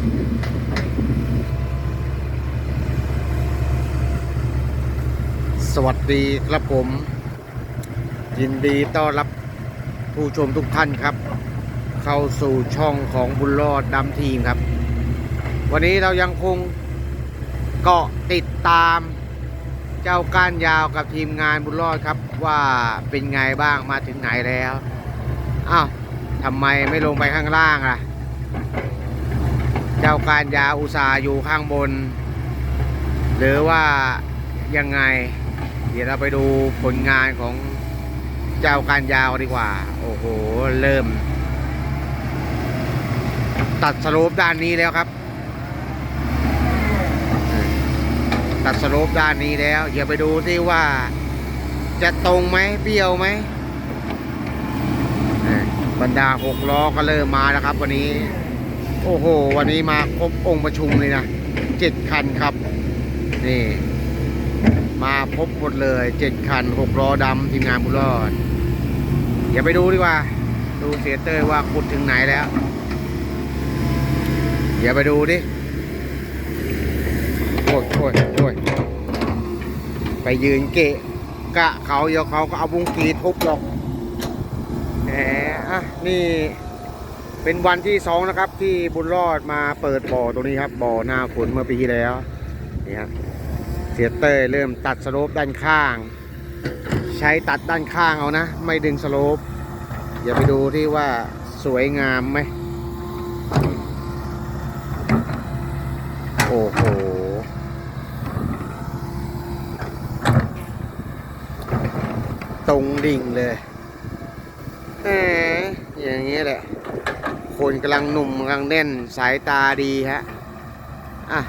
สวัสดีครับผม ยินดีต้อนรับผู้ชมทุกท่านครับ เข้าสู่ช่องของบุญรอดดำทีมครับ วันนี้เรายังคงเกาะติดตามเจ้าก้านยาวกับทีมงานบุญรอดครับว่าเป็นไงบ้างมาถึงไหนแล้วอ้าวทำไมไม่ลงไปข้างล่างล่ะ เจ้าการยาอุตสาห์อยู่ข้างบน หรือว่ายังไง เดี๋ยวเราไปดูผลงานของเจ้าการยาวดีกว่า โอ้โห เริ่ม ตัดสโลปด้านนี้แล้วครับ ตัดสโลปด้านนี้แล้วอย่าไปดูที่ว่า จะตรงไหมเบี้ยวไหมบรรดาหกล้อก็เริ่มมาแล้วครับวันนี้ โอ้โห วันนี้มาครบองค์ประชุมเลยนะเจ็ดคันครับ นี่ มาพบหมดเลยเจ็ดคันหกล้อดำทีมงานบุรอดอย่าไปดูดีกว่า ดูเสียเตอร์ว่าขุดถึงไหนแล้วอย่าไปดูดิโอ้ยโอ้ยโอ้ยไปยืนเกะกะเขาเดี๋ยวเขาก็เอาบุงกีทุบหรอกแหมอะนี่ เป็นวันที่สองนะครับ ที่บุญรอดมาเปิดบ่อตรงนี้ครับบ่อหน้าฝนเมื่อปีที่แล้วนี่ครับเสียเต้ยเริ่มตัดสโลปด้านข้าง ใช้ตัดด้านข้างเอานะ ไม่ดึงสโลปอย่าไปดูที่ว่าสวยงามไหมโอ้โหตรงดิ่งเลยแหม อย่างนี้แหละ คนกำลังหนุ่มกำลังแน่นสายตาดีฮะ อะ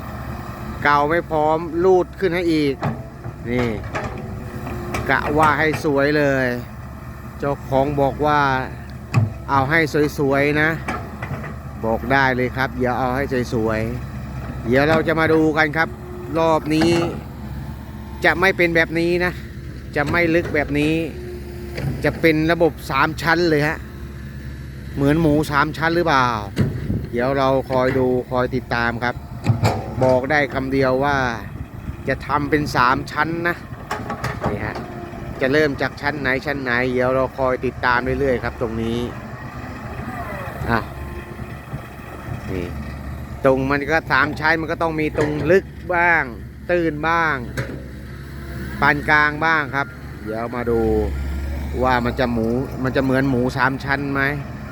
เก่าไม่พร้อมลูดขึ้นให้อีก นี่ กะว่าให้สวยเลย เจ้าของบอกว่าเอาให้สวยๆนะ บอกได้เลยครับ เดี๋ยวเอาให้สวยๆ เดี๋ยวเราจะมาดูกันครับ รอบนี้ จะไม่เป็นแบบนี้นะ จะไม่ลึกแบบนี้จะเป็นระบบสามชั้นเลยฮะ เหมือนหมูสามชั้นหรือเปล่า เดี๋ยวเราคอยดูคอยติดตามครับ บอกได้คำเดียวว่า จะทำเป็นสามชั้นนะนี่ฮะจะเริ่มจากชั้นไหนชั้นไหน เดี๋ยวเราคอยติดตามเรื่อยๆครับ ตรงนี้อะนี่ตรงมันก็สามชั้นมันก็ต้องมีตรงลึกบ้าง ตื้นบ้างปานกลางบ้างครับ เดี๋ยวมาดูว่ามันจะหมูมันจะเหมือนหมูสามชั้นไหม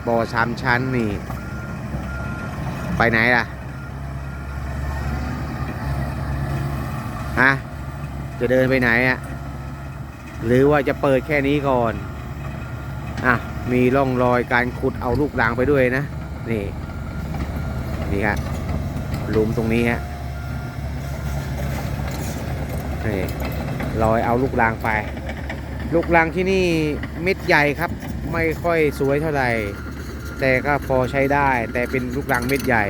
บ่อสามชั้นนี่ ไปไหนล่ะฮะจะเดินไปไหนอะหรือว่าจะเปิดแค่นี้ก่อนอะมีร่องรอยการขุดเอาลูกรังไปด้วยนะ นี่ นี่ครับหลุมตรงนี้ฮะนี่รอยเอาลูกรังไป ลูกรังที่นี่เม็ดใหญ่ครับ ไม่ค่อยสวยเท่าไหร่ แต่ก็พอใช้ได้ แต่เป็นลูกรังเม็ดใหญ่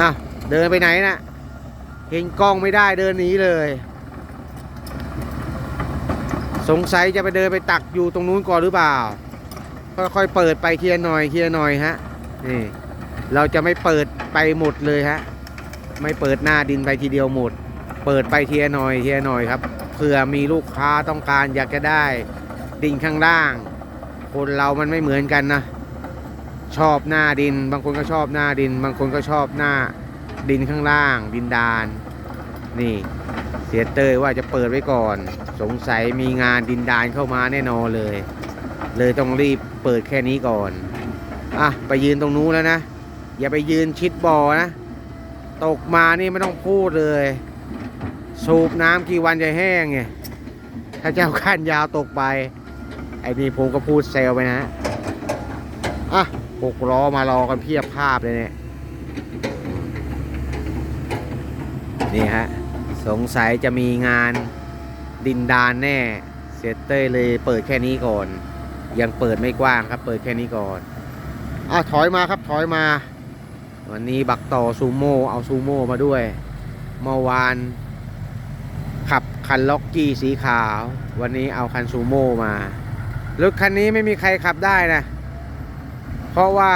อะเดินไปไหนนะเห็นกล้องไม่ได้เดินหนีเลย สงสัยจะไปเดินไปตักอยู่ตรงนู้นก่อนหรือเปล่า ค่อยๆเปิดไปเคลียร์หน่อยเคลียร์หน่อยฮะนี่เราจะไม่เปิดไปหมดเลยฮะ ไม่เปิดหน้าดินไปทีเดียวหมด เปิดไปเทียหน่อยเทียหน่อยครับเผื่อมีลูกค้าต้องการอยากจะได้ดินข้างล่าง คนเรามันไม่เหมือนกันนะ ชอบหน้าดิน บางคนก็ชอบหน้าดิน บางคนก็ชอบหน้าดินข้างล่าง ดินดาน นี่เสียเตยว่าจะเปิดไว้ก่อน สงสัยมีงานดินดานเข้ามาแน่นอนเลย เลยต้องรีบเปิดแค่นี้ก่อนอะไปยืนตรงนู้นแล้วนะ อย่าไปยืนชิดบ่อนะ ตกมานี่ไม่ต้องพูดเลย สูบน้ำกี่วันจะแห้งไงถ้าเจ้าข้นยาวตกไป ไอ้นี่ผมก็พูดเซลไปนะอะหกล้อมารอกันเพียบภาพเลยเนี่ย นี่ฮะ สงสัยจะมีงานดินดานแน่เสียเต้เลยเปิดแค่นี้ก่อน ยังเปิดไม่กว้างครับ เปิดแค่นี้ก่อนอะถอยมาครับถอยมา วันนี้บักต่อซูโม่เอาซูโม่มาด้วย เมื่อวานขับคันล็อกกี้สีขาว วันนี้เอาคันซูโม่มา รถคันนี้ไม่มีใครขับได้นะ เพราะว่า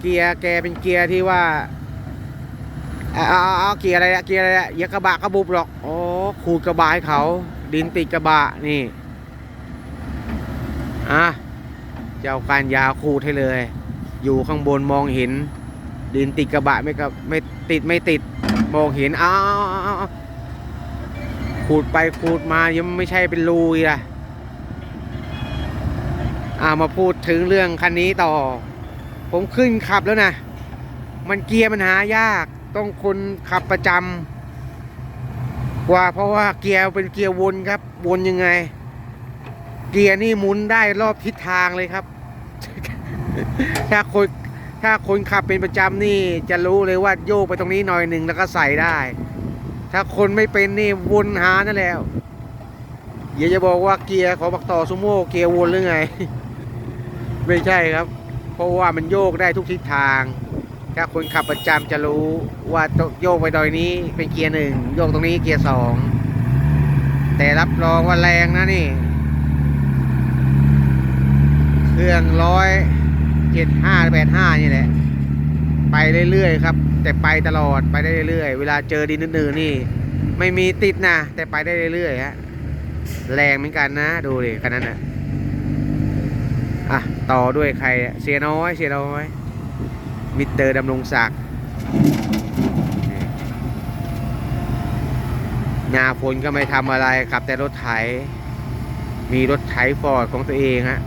เกียร์แกเป็นเกียร์ที่ว่าเอาเอาเอาเกียร์อะไรอะเกียร์อะไรอะอย่ากระบะกระบุบหรอกโอ้ขูดกระบะให้เขา ดินติดกระบะนี่อะเจะเอาการยาวขูดให้เลย อยู่ข้างบนมองเห็น ดินติดกระบะไม่กับไม่ติดไม่ติดมองเห็นอ้าวขูดไปขูดมายังไม่ใช่เป็นรูอีกอะ อ่ามาพูดถึงเรื่องคันนี้ต่อ ผมขึ้นขับแล้วนะ มันเกียร์มันหายาก ต้องคนขับประจำกว่าเพราะว่าเกียร์เป็นเกียร์วนครับ วนยังไง เกียร์นี่หมุนได้รอบทิศทางเลยครับ ถ้าคนถ้าคนขับเป็นประจำนี่จะรู้เลยว่าโยกไปตรงนี้หน่อยหนึ่งแล้วก็ใส่ได้ ถ้าคนไม่เป็นนี่วนหานั่นแล้วอย่าจะบอกว่าเกียร์ของบักต่อซูโม่เกียร์วนหรือไง ไม่ใช่ครับ เพราะว่ามันโยกได้ทุกทิศทาง ถ้าคนขับประจำจะรู้ว่าโยกไปดอยนี้เป็นเกียร์หนึ่งโยกตรงนี้เกียร์สองแต่รับรองว่าแรงนะนี่ เครื่องร้อยเจ็ดห้าแปดห้านี่แหละ ไปเรื่อยๆครับ แต่ไปตลอดไปได้เรื่อยๆ เวลาเจอดินนื่นๆนี่ ไม่มีติดนะแต่ไปได้เรื่อยๆฮะแรงเหมือนกันนะ ดูดิคันนั้นนะ อะ ต่อด้วยใครเสียน้อย เสียน้อย มิเตอร์ดำรงศักดิ์นี่หน้าฝนก็ไม่ทำอะไรขับแต่รถไถ มีรถไถฟอร์ดของตัวเองฮะ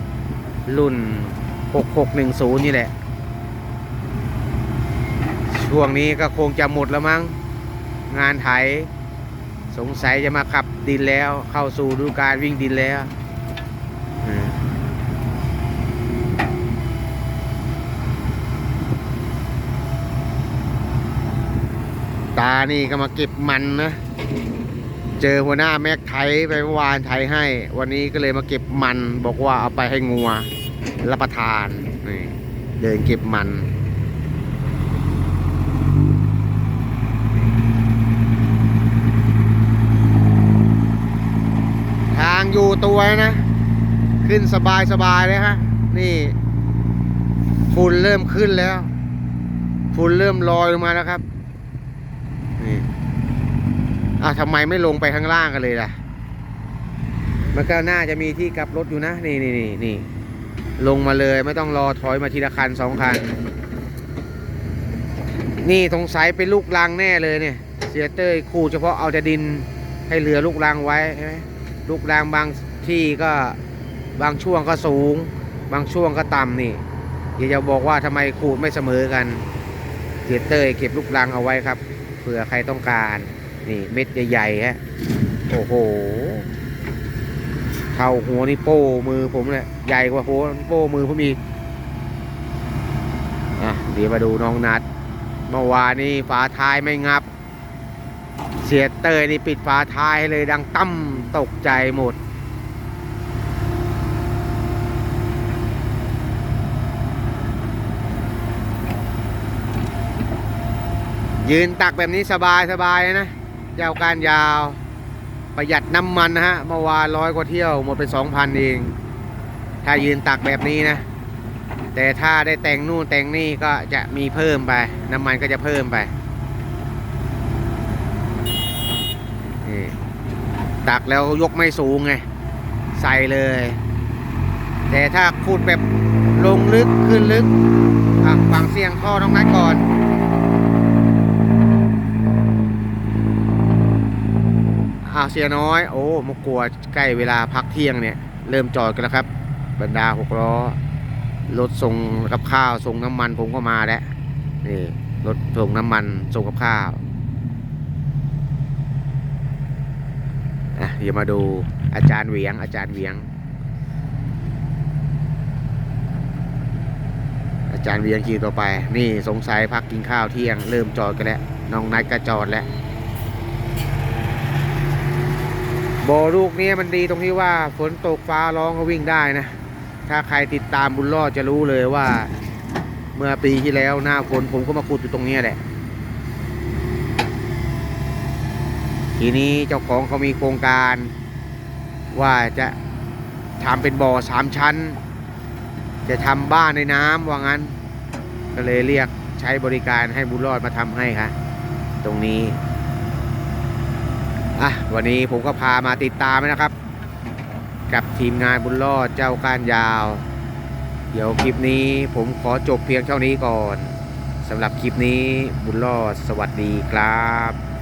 รุ่น 6610 นี่แหละ ช่วงนี้ก็คงจะหมดแล้วมั้ง งานไถ สงสัยจะมาขับดินแล้ว เข้าสู่ฤดูการวิ่งดินแล้วอืมตานี่ก็มาเก็บมันนะ เจอหัวหน้าแม็กไถไปเมื่อวานไถให้ วันนี้ก็เลยมาเก็บมัน บอกว่าเอาไปให้งัวรับประทานนี่เดินเก็บมันทางอยู่ตัวนะ ขึ้นสบายสบายเลยฮะ นี่ฝุ่นเริ่มขึ้นแล้วฝุ่นเริ่มลอยลงมาแล้วครับ อะทำไมไม่ลงไปข้างล่างกันเลยล่ะ มันก็น่าจะมีที่กลับรถอยู่นะ นี่นี่นี่นี่ลงมาเลยไม่ต้องรอถอยมาทีละคันสองคัน นี่สงสัยเป็นลูกรังแน่เลยเนี่ย เสียเต้ยคู่เฉพาะเอาแต่ดินให้เหลือลูกรังไว้ใช่ไหมลูกรังบางที่ก็บางช่วงก็สูง บางช่วงก็ต่ำนี่อย่าจะบอกว่าทำไมขูดไม่เสมอกัน เสียเต้ยเก็บลูกรังเอาไว้ครับเผื่อใครต้องการ นี่เม็ดใหญ่ๆฮะ โอ้โห เท่าหัวนี่โป้มือผมเลยใหญ่กว่าหัวโป้มือผมอีกอะเดี๋ยวมาดูน้องนัด เมื่อวานนี้ฝาท้ายไม่งับ เสียเตยนี่ปิดฝาท้ายเลยดังตั้มตกใจหมดยืนตักแบบนี้สบายสบายนะ ยาวการยาว ประหยัดน้ำมันนะฮะเมื่อวานร้อยกว่าเที่ยวหมดไปสองพันเอง ถ้ายืนตักแบบนี้นะ แต่ถ้าได้แต่งนู่นแต่งนี่ก็จะมีเพิ่มไป น้ำมันก็จะเพิ่มไปนี่ตักแล้วยกไม่สูงไง ใส่เลย แต่ถ้าขุดแบบลงลึกขึ้นลึกอะฟังเสียงท่อน้องนัดก่อน อาวเสียน้อย โอ้มกลัวใกล้เวลาพักเที่ยงเนี่ย เริ่มจอดกันแล้วครับ บรรดาหกล้อ รถส่งกับข้าวส่งน้ำมันผมก็มาแล้วนี่รถส่งน้ำมันส่งกับข้าวอะเดี๋ยวมาดูอาจารย์เวียง อาจารย์เวียง อาจารย์เวียงคิวต่อไป นี่สงสัยพักกินข้าวเที่ยง เริ่มจอดกันแล้วน้องนัดก็จอดแล้วโบ่อลูกนี้มันดีตรงที่ว่าฝนตกฟ้าร้องก็วิ่งได้นะ ถ้าใครติดตามบุญรอดจะรู้เลยว่า เมื่อปีที่แล้วหน้าฝนผมก็มาขุดอยู่ตรงนี้แหละ ทีนี้เจ้าของเขามีโครงการ ว่าจะทำเป็นบ่อสามชั้น จะทำบ้านในน้ำว่างั้น ก็เลยเรียกใช้บริการให้บุญรอดมาทำให้ครับตรงนี้ อะวันนี้ผมก็พามาติดตามนะครับ กับทีมงานบุญรอดเจ้าก้านยาว เดี๋ยวคลิปนี้ผมขอจบเพียงเท่านี้ก่อนสำหรับคลิปนี้บุญรอดสวัสดีครับ